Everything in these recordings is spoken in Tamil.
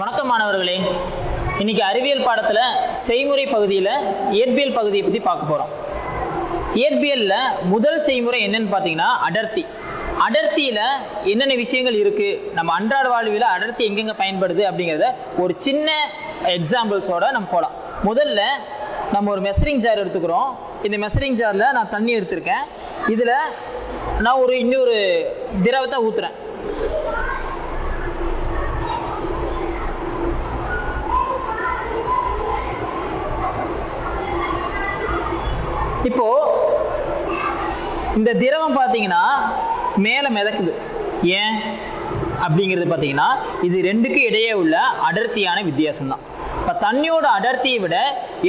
வணக்கம் மாணவர்களே. இன்னைக்கு அறிவியல் பாடத்துல செய்முறை பகுதியில் இயற்பியல் பகுதியை பத்தி பார்க்க போறோம். இயற்பியல்ல முதல் செய்முறை என்னன்னு பார்த்தீங்கன்னா அடர்த்தி. அடர்த்தியில என்னென்ன விஷயங்கள் இருக்கு? நம்ம அன்றாட வாழ்வில் அடர்த்தி எங்கெங்க பயன்படுது அப்படிங்கிறத ஒரு சின்ன எக்ஸாம்பிள்ஸோட நம்ம போகலாம் முதல்ல நம்ம ஒரு மெசரிங் ஜார் எடுத்துக்கிறோம். இந்த மெசரிங் ஜார்ல நான் தண்ணி எடுத்திருக்கேன். இதுல நான் ஒரு இன்னொரு திரவத்தை ஊத்துறேன். இப்போ இந்த திரவம் பார்த்தீங்கன்னா மேலே மிதக்குது. ஏன்? அப்படிங்கிறது பார்த்தீங்கன்னா இது ரெண்டுக்கு இடையே உள்ள அடர்த்தியான வித்தியாசம் தான் இப்போ தண்ணியோட அடர்த்தியை விட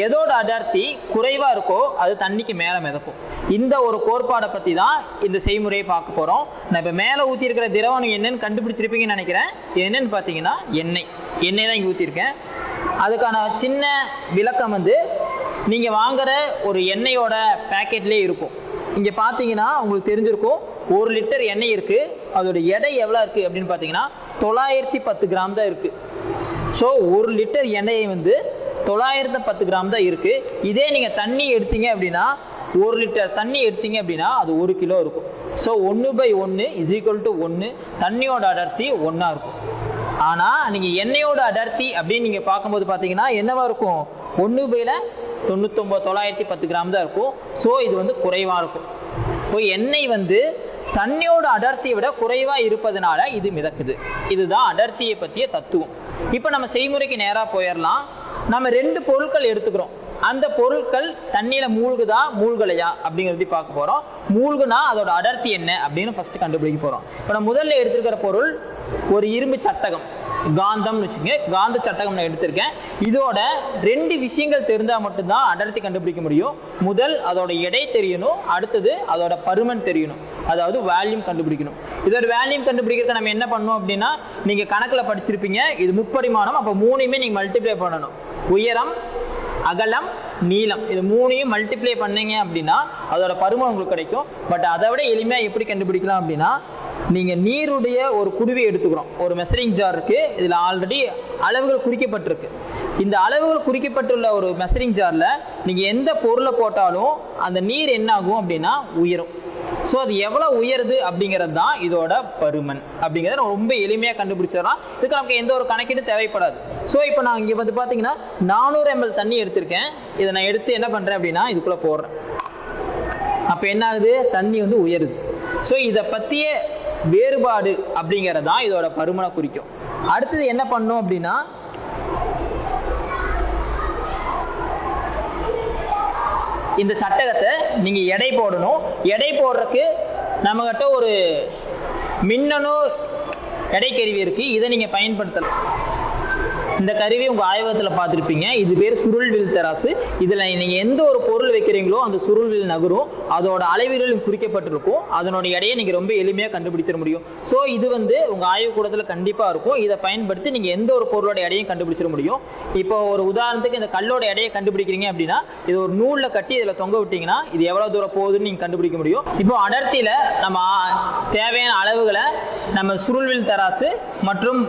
எதோட அடர்த்தி குறைவாக இருக்கோ அது தண்ணிக்கு மேலே மிதக்கும். இந்த ஒரு கோட்பாடை பற்றி தான் இந்த செய்முறையை பார்க்க போகிறோம் நான் இப்போ மேலே ஊற்றிருக்கிற திரவம் என்னென்னு கண்டுபிடிச்சிருப்பீங்கன்னு நினைக்கிறேன். என்னென்னு என்னன்னு பார்த்தீங்கன்னா எண்ணெய். எண்ணெய் தான் இங்கே ஊற்றிருக்கேன் அதுக்கான சின்ன விளக்கம் வந்து நீங்கள் வாங்குற ஒரு எண்ணெயோட பேக்கெட்லேயே இருக்கும். இங்கே பார்த்தீங்கன்னா உங்களுக்கு தெரிஞ்சிருக்கும் ஒரு லிட்டர் எண்ணெய் இருக்குது அதோட எடை எவ்வளோ இருக்குது அப்படின்னு பார்த்தீங்கன்னா தொள்ளாயிரத்தி பத்து கிராம் தான் இருக்குது ஸோ ஒரு லிட்டர் எண்ணெயை வந்து தொள்ளாயிரத்து பத்து கிராம் தான் இருக்குது இதே நீங்கள் தண்ணி எடுத்தீங்க அப்படின்னா ஒரு லிட்டர் தண்ணி எடுத்தீங்க அப்படின்னா அது ஒரு கிலோ இருக்கும். ஸோ ஒன்று பை ஒன்று இஸ் ஈக்குவல் டு ஒன்று தண்ணியோட அடர்த்தி ஒன்றா இருக்கும். ஆனால் நீங்கள் எண்ணெயோட அடர்த்தி அப்படின்னு நீங்கள் பார்க்கும்போது பார்த்தீங்கன்னா என்னவா இருக்கும்? ஒன்று பையில் தொண்ணூத்தொம்பது தொள்ளாயிரத்தி பத்து கிராம் தான் இருக்கும். ஸோ இது வந்து குறைவாக இருக்கும். இப்போ எண்ணெய் வந்து தண்ணியோட அடர்த்தியை விட குறைவாக இருப்பதனால இது மிதக்குது. இதுதான் அடர்த்தியை பற்றிய தத்துவம். இப்போ நம்ம செய்முறைக்கு நேராக போயிடலாம் நம்ம ரெண்டு பொருட்கள் எடுத்துக்கிறோம். அந்த பொருட்கள் தண்ணியில் மூழ்குதா மூழ்கலையா அப்படிங்கிறத பார்க்க போகிறோம் மூழ்குனா அதோட அடர்த்தி என்ன அப்படின்னு ஃபர்ஸ்ட் கண்டுபிடிக்க போகிறோம் இப்போ நம்ம முதல்ல எடுத்துக்கிற பொருள் ஒரு இரும்பு சட்டகம். காந்தம்னு வச்சுங்க காந்த சட்டகம் நான் எடுத்திருக்கேன். இதோட ரெண்டு விஷயங்கள் தெரிந்தால் மட்டும்தான் அடர்த்தி கண்டுபிடிக்க முடியும். முதல் அதோட எடை தெரியணும். அடுத்தது அதோட பருமன் தெரியணும். அதாவது வேல்யூம் கண்டுபிடிக்கணும். இதோட வேல்யூம் கண்டுபிடிக்கிறதுக்கு நம்ம என்ன பண்ணணும் அப்படின்னா நீங்கள் கணக்கில் படிச்சிருப்பீங்க. இது முப்பரிமாணம். அப்போ மூணையுமே நீங்கள் மல்டிப்ளை பண்ணணும். உயரம் அகலம் நீளம். இது மூணையும் மல்டிப்ளை பண்ணீங்க அப்படின்னா அதோட பருமன் உங்களுக்கு கிடைக்கும். பட் அதை விட எளிமையாக எப்படி கண்டுபிடிக்கலாம் அப்படின்னா நீங்கள் நீருடைய ஒரு குடுவை எடுத்துக்கிறோம். ஒரு மெசரிங் ஜார் இருக்குது இதில் ஆல்ரெடி அளவுகள் குறிக்கப்பட்டிருக்கு. இந்த அளவுகள் குறிக்கப்பட்டுள்ள ஒரு மெசரிங் ஜாரில் நீங்கள் எந்த பொருளை போட்டாலும் அந்த நீர் என்ன ஆகும் அப்படின்னா உயரும். ஸோ அது எவ்வளோ உயருது அப்படிங்கிறது தான் இதோட பருமன். அப்படிங்கிறத ரொம்ப எளிமையாக கண்டுபிடிச்சிடலாம். இதுக்கு நமக்கு எந்த ஒரு கணக்கீடு தேவைப்படாது. ஸோ இப்போ நான் இங்கே வந்து பார்த்தீங்கன்னா நானூறு எம்எல் தண்ணி எடுத்திருக்கேன். இதை நான் எடுத்து என்ன பண்ணுறேன் அப்படின்னா இதுக்குள்ளே போடுறேன். அப்போ என்ன ஆகுது? தண்ணி வந்து உயருது. ஸோ இதை பற்றிய வேறுபாடு அப்படிங்கிறது தான் இதோட பருமனை குறிக்கும். அடுத்தது என்ன பண்ணும் அப்படின்னா இந்த சட்டகத்தை நீங்கள் எடை போடணும். எடை போடுறதுக்கு நம்மகிட்ட ஒரு மின்னணு எடை கருவி இருக்குது இதை நீங்கள் பயன்படுத்தலாம். இந்த கருவி உங்கள் ஆய்வகத்தில் பார்த்துருப்பீங்க. இது பேர் சுருள்வில் தராசு. இதில் நீங்கள் எந்த ஒரு பொருள் வைக்கிறீங்களோ அந்த சுருள்வில் நகரும். அதோட அளவீடுகள் குறிக்கப்பட்டிருக்கும். அதனோட எடையை நீங்கள் ரொம்ப எளிமையாக கண்டுபிடிச்சிட முடியும். ஸோ இது வந்து உங்கள் ஆய்வுக்கூடத்தில் கண்டிப்பாக இருக்கும். இதை பயன்படுத்தி நீங்கள் எந்த ஒரு பொருளோட எடையும் கண்டுபிடிச்சிட முடியும். இப்போ ஒரு உதாரணத்துக்கு இந்த கல்லோட எடையை கண்டுபிடிக்கிறீங்க அப்படின்னா இது ஒரு நூலில் கட்டி இதில் தொங்க விட்டீங்கன்னா இது எவ்வளோ தூரம் போகுதுன்னு நீங்கள் கண்டுபிடிக்க முடியும். இப்போ அடர்த்தியில் நம்ம தேவையான அளவுகளை நம்ம சுருள்வில் தராசு மற்றும்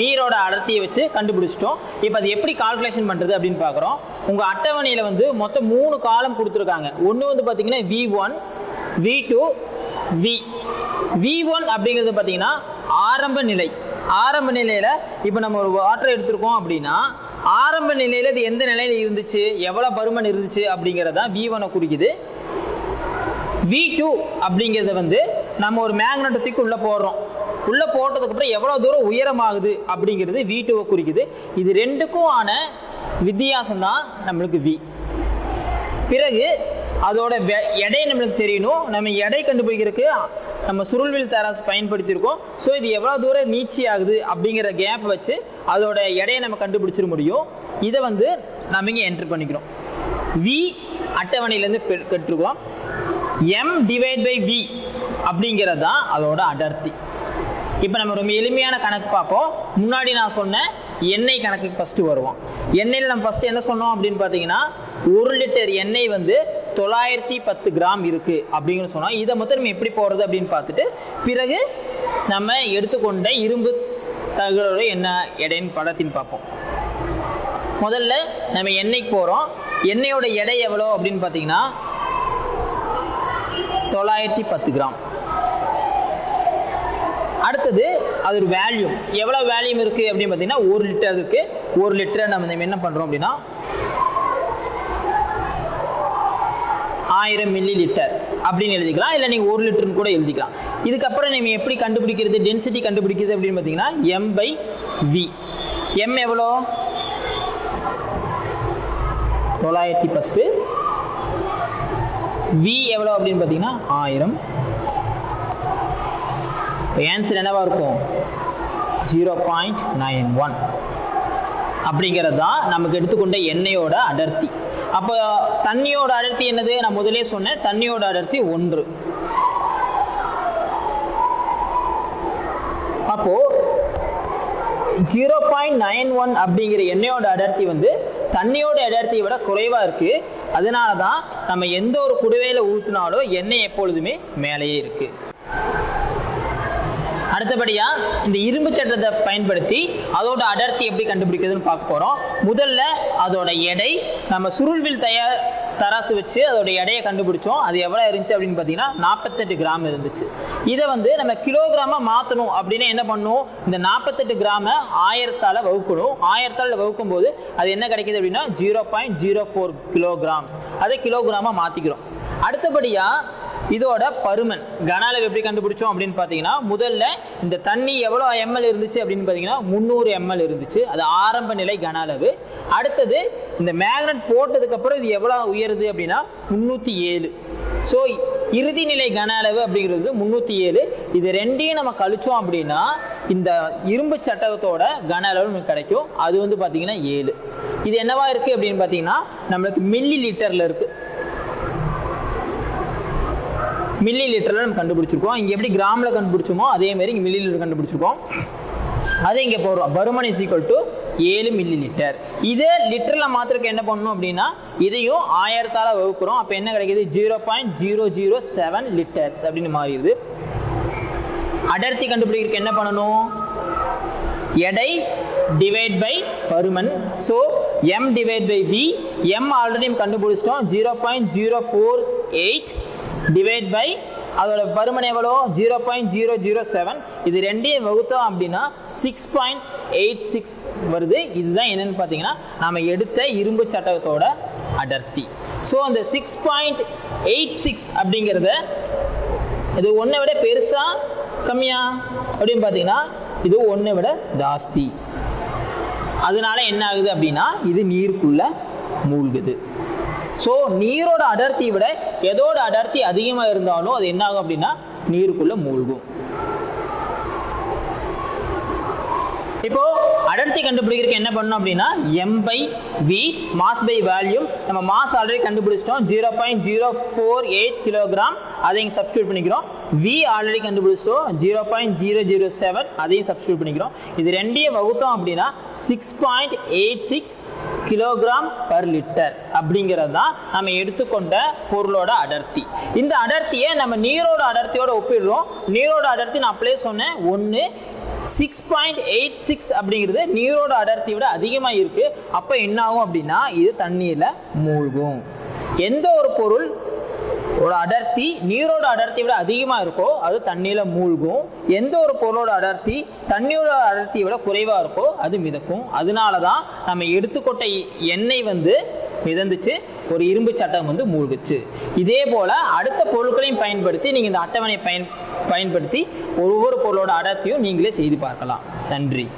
நீரோட அடர்த்தியை வச்சு கண்டுபிடிச்சிட்டோம். இப்போ அது எப்படி கால்குலேஷன் பண்ணுறது அப்படின்னு பார்க்குறோம். உங்கள் அட்டவணையில் வந்து மொத்தம் மூணு காலம் கொடுத்துருக்காங்க. ஒன்று வந்து பார்த்தீங்கன்னா V one V two V V one அப்படிங்கிறது பார்த்தீங்கன்னா ஆரம்ப நிலை. ஆரம்ப நிலையில் இப்போ நம்ம ஒரு வாட்டர் எடுத்திருக்கோம் அப்படின்னா ஆரம்ப நிலையில் இது எந்த நிலையில் இருந்துச்சு? எவ்வளோ பருமன் இருந்துச்சு? அப்படிங்கிறதா வி ஒனை குறிக்குது. வி டூ அப்படிங்கிறத வந்து நம்ம ஒரு மேக்னெட்டை உள்ளே போடுறோம். உள்ளே போட்டதுக்கு அப்புறம் எவ்வளோ தூரம் உயரமாகுது அப்படிங்கிறது வி டூவை குறிக்குது. இது ரெண்டுக்கும் ஆன வித்தியாசம் தான் நம்மளுக்கு வி பிறகு அதோட வெ- எடை நம்மளுக்கு தெரியணும். நம்ம எடை கண்டுபிடிக்கிறதுக்கு நம்ம சுருள்வில் தராஸ் பயன்படுத்தியிருக்கோம். ஸோ இது எவ்வளோ தூரம் நீச்சி ஆகுது அப்படிங்கிற கேப் வச்சு அதோட எடையை நம்ம கண்டுபிடிச்சிட முடியும். இதை வந்து நம்ம இங்கே என்ட்ரு பண்ணிக்கிறோம். வி அட்டவணையிலேருந்து பெ- பெற்றுக்கிறோம் எம் டிவைட் பை வி அப்படிங்கிறது தான் அதோட அடர்த்தி. இப்போ நம்ம ரொம்ப எளிமையான கணக்கு பார்ப்போம். முன்னாடி நான் சொன்ன எண்ணெய் கணக்குக்கு ஃபஸ்ட்டு வருவோம். எண்ணெயில் நம்ம ஃபஸ்ட்டு என்ன சொன்னோம் அப்படின்னு பார்த்தீங்கன்னா ஒரு லிட்டர் எண்ணெய் வந்து தொள்ளாயிரத்தி பத்து கிராம் இருக்கு அப்படிங்கன்னு சொன்னோம். இதை மொத்தம் நம்ம எப்படி போடுறது அப்படின்னு பார்த்துட்டு பிறகு நம்ம எடுத்துக்கொண்ட இரும்பு தகவலோட என்ன எடைன்னு படத்தின் பார்ப்போம். முதல்ல நம்ம எண்ணெய்க்கு போகிறோம் எண்ணெயோட எடை எவ்வளோ அப்படின்னு பார்த்தீங்கன்னா தொள்ளாயிரத்தி பத்து கிராம். அடுத்தது அது ஒரு வேல்யூம் எவ்வளோ வேல்யூம் இருக்குது அப்படின்னு பார்த்தீங்கன்னா ஒரு லிட்டருக்கு ஒரு லிட்டரை நம்ம என்ன பண்ணுறோம் அப்படின்னா ஆயிரம் மில்லி லிட்டர் அப்படின்னு எழுதிக்கலாம். இல்லை நீங்கள் ஒரு லிட்டர்னு கூட எழுதிக்கலாம். இதுக்கப்புறம் நீங்கள் எப்படி கண்டுபிடிக்கிறது? டென்சிட்டி கண்டுபிடிக்கிறது அப்படின்னு பார்த்தீங்கன்னா எம் பை வி எம் எவ்வளோ? தொள்ளாயிரத்தி பத்து. வி எவ்வளோ அப்படின்னு பார்த்தீங்கன்னா ஆயிரம். ஆன்சர் என்னவாக இருக்கும்? ஜீரோ பாயிண்ட் நைன் ஒன் அப்படிங்கிறது தான் நமக்கு எடுத்துக்கொண்ட எண்ணெயோட அடர்த்தி. அப்போ தண்ணியோட அடர்த்தி என்னது? நான் முதலே சொன்னேன் தண்ணியோட அடர்த்தி ஒன்று. அப்போ ஜீரோ பாயிண்ட் நைன் ஒன் அப்படிங்கிற எண்ணெயோட அடர்த்தி வந்து தண்ணியோட அடர்த்தியை விட குறைவாக இருக்கு. அதனால தான் நம்ம எந்த ஒரு குடுவையில் ஊற்றினாலும் எண்ணெய் எப்பொழுதுமே மேலேயே இருக்குது அடுத்தபடியா இந்த இரும்பு சட்டத்தை பயன்படுத்தி அதோட அடர்த்தி எப்படி கண்டுபிடிக்கிறதுன்னு பார்க்க போறோம். முதல்ல அதோட எடை நம்ம சுருள்வில் தயார் தராசு வச்சு அதோட எடையை கண்டுபிடிச்சோம். அது எவ்வளவு இருந்துச்சு அப்படின்னு பார்த்தீங்கன்னா நாற்பத்தெட்டு கிராம் இருந்துச்சு. இதை வந்து நம்ம கிலோகிராமா மாற்றணும் அப்படின்னு என்ன பண்ணும்? இந்த நாற்பத்தெட்டு கிராம ஆயிரத்தால வகுக்கணும். ஆயிரத்தால வகுக்கும் போது அது என்ன கிடைக்குது அப்படின்னா zero point zero four kilograms. அதை கிலோகிராமா மாற்றிக்கிறோம் அடுத்தபடியா இதோட பருமன். கன அளவு எப்படி கண்டுபிடிச்சோம் அப்படின்னு பார்த்தீங்கன்னா முதல்ல இந்த தண்ணி எவ்வளோ எம்எல் இருந்துச்சு அப்படின்னு பார்த்தீங்கன்னா முந்நூறு எம்எல் இருந்துச்சு. அது ஆரம்ப நிலை கன அளவு அடுத்தது இந்த மேக்னட் போட்டதுக்கப்புறம் இது எவ்வளோ உயருது அப்படின்னா முந்நூற்றி ஏழு. ஸோ இறுதி நிலை கன அளவு அப்படிங்கிறது முந்நூற்றி ஏழு. இது ரெண்டையும் நம்ம கழிச்சோம் அப்படின்னா இந்த இரும்பு சட்டகத்தோட கன அளவு நமக்கு கிடைக்கும். அது வந்து பார்த்தீங்கன்னா ஏழு. இது என்னவா இருக்குது அப்படின்னு பார்த்தீங்கன்னா நம்மளுக்கு மில்லி லிட்டரில் இருக்குது மில்லி லிட்டரில் நம்ம கண்டுபிடிச்சிருக்கோம். இங்கே எப்படி கிராமில் கண்டுபிடிச்சோமோ அதே மாதிரி இங்கே மில்லி லிட்டர் கண்டுபிடிச்சிருக்கோம். அதே இங்கே போகிறோம் பருமன் இஸ் ஈக்குவல் டு ஏழு மில்லி லிட்டர் இதே லிட்டரில் மாத்திரக்கு என்ன பண்ணணும் அப்படின்னா இதையும் ஆயிரத்தால் வகுக்கிறோம். அப்போ என்ன கிடைக்கிது? Zero point zero zero seven litres அப்படின்னு மாறிடுது. அடர்த்தி கண்டுபிடிக்கிறதுக்கு என்ன பண்ணணும்? எடை டிவைட் பை பருமன். So M divide by V M already கண்டுபிடிச்சிட்டோம். Zero point zero four eight divide by அதோட பருமன் எவ்வளோ? Zero point zero zero seven இது ரெண்டையும் வகுத்தோம் அப்படின்னா சிக்ஸ் பாயிண்ட் எயிட் சிக்ஸ் வருது. இதுதான் என்னன்னு பார்த்தீங்கன்னா நாம் எடுத்த இரும்பு சட்டகத்தோட அடர்த்தி. ஸோ அந்த சிக்ஸ் பாயிண்ட் எயிட் சிக்ஸ் அப்படிங்கிறத இது ஒன்றை விட பெருசா கம்மியா? அப்படின்னு பார்த்தீங்கன்னா இது ஒன்றை விட ஜாஸ்தி. அதனால என்ன ஆகுது அப்படின்னா இது நீருக்குள்ள மூழ்குது. ஸோ நீரோட அடர்த்தியை விட எதோட அடர்த்தி அதிகமாக இருந்தாலும் அது என்ன ஆகும் அப்படின்னா நீருக்குள்ளே மூழ்கும். இப்போ அடர்த்தி கண்டுபிடிக்கிறதுக்கு என்ன பண்ணணும் அப்படின்னா M by V mass by volume நம்ம மாஸ் ஆல்ரெடி கண்டுபிடிச்சிட்டோம். Zero point zero four eight kilogram அதை இங்கே சப்ஸ்டியூட் பண்ணிக்கிறோம். வி ஆல்ரெடி கண்டுபிடிச்சிட்டோம். Zero point zero zero seven அதையும் சப்ஸ்டியூட் பண்ணிக்கிறோம். இது ரெண்டையும் வகுத்தோம் அப்படின்னா six point eight six kilogram per litre அப்படிங்கிறது தான் நம்ம எடுத்துக்கொண்ட பொருளோட அடர்த்தி. இந்த அடர்த்தியை நம்ம நீரோட அடர்த்தியோட ஒப்பிடுறோம். நீரோட அடர்த்தி நான் அப்படியே சொன்னேன். ஒன்று சிக்ஸ் பாயிண்ட் எயிட் சிக்ஸ் அப்படிங்கிறது நீரோட அடர்த்தியை விட அதிகமாக இருக்கு. அப்போ என்ன ஆகும் அப்படின்னா இது தண்ணீரில் மூழ்கும். எந்த ஒரு பொருள் ஒரு அடர்த்தி நீரோட அடர்த்தியை விட அதிகமாக இருக்கோ அது தண்ணியில் மூழ்கும். எந்த ஒரு பொருளோட அடர்த்தி தண்ணியோட அடர்த்தியை விட குறைவாக இருக்கோ அது மிதக்கும். அதனால தான் நம்ம எடுத்துக்கொட்ட எண்ணெய் வந்து மிதந்துச்சு ஒரு இரும்பு சட்டம் வந்து மூழ்குச்சு. இதே போல் அடுத்த பொருட்களையும் பயன்படுத்தி நீங்கள் இந்த அட்டவணையை பயன் பயன்படுத்தி ஒவ்வொரு பொருளோட அடர்த்தியும் நீங்களே செய்து பார்க்கலாம். நன்றி.